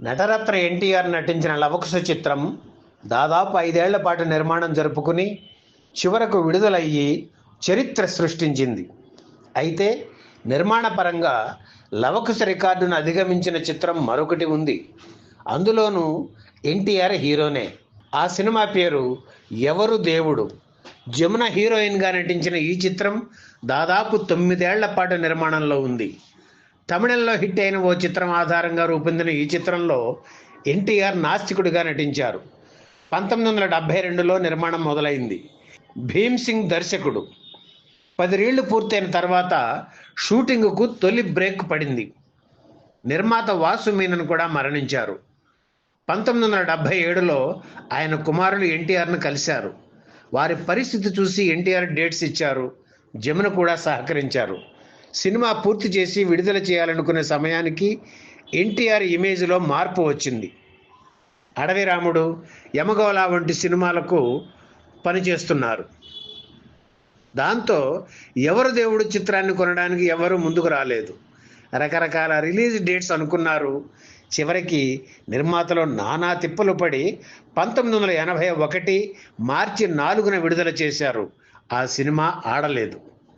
నటరత్న ఎన్టీఆర్ నటించిన లవకుశ చిత్రం దాదాపు ఐదేళ్ళ పాటు నిర్మాణం జరుపుకుని చివరకు విడుదలయ్యి చరిత్ర సృష్టించింది. అయితే నిర్మాణ పరంగా లవకుశ రికార్డును అధిగమించిన చిత్రం మరొకటి ఉంది. అందులోనూ ఎన్టీఆర్ హీరోనే. ఆ సినిమా పేరు ఎవరు దేవుడు? జమున హీరోయిన్గా నటించిన ఈ చిత్రం దాదాపు తొమ్మిదేళ్ళ పాటు నిర్మాణంలో ఉంది. తమిళంలో హిట్ అయిన ఓ చిత్రం ఆధారంగా రూపొందిన ఈ చిత్రంలో ఎన్టీఆర్ నాస్తికుడిగా నటించారు. పంతొమ్మిది వందల డెబ్బై రెండులో నిర్మాణం మొదలైంది. భీమ్ సింగ్ దర్శకుడు. పదిరేళ్ళు పూర్తయిన తర్వాత షూటింగ్కు తొలి బ్రేక్ పడింది. నిర్మాత వాసు మీనన్ కూడా మరణించారు. పంతొమ్మిది వందల డెబ్బై ఏడులో ఆయన కుమారులు ఎన్టీఆర్ను కలిశారు. వారి పరిస్థితి చూసి ఎన్టీఆర్ డేట్స్ ఇచ్చారు. జమున కూడా సహకరించారు. సినిమా పూర్తి చేసి విడుదల చేయాలనుకునే సమయానికి ఎన్టీఆర్ ఇమేజ్లో మార్పు వచ్చింది. అడవి రాముడు యమగోళ వంటి సినిమాలకు పనిచేస్తున్నారు. దాంతో ఎవరు దేవుడు చిత్రాన్ని కొనడానికి ఎవరు ముందుకు రాలేదు. రకరకాల రిలీజ్ డేట్స్ అనుకున్నారు. చివరికి నిర్మాతలు నానా తిప్పలు పడి పంతొమ్మిది వందల ఎనభై ఒకటి మార్చి నాలుగున విడుదల చేశారు. ఆ సినిమా ఆడలేదు.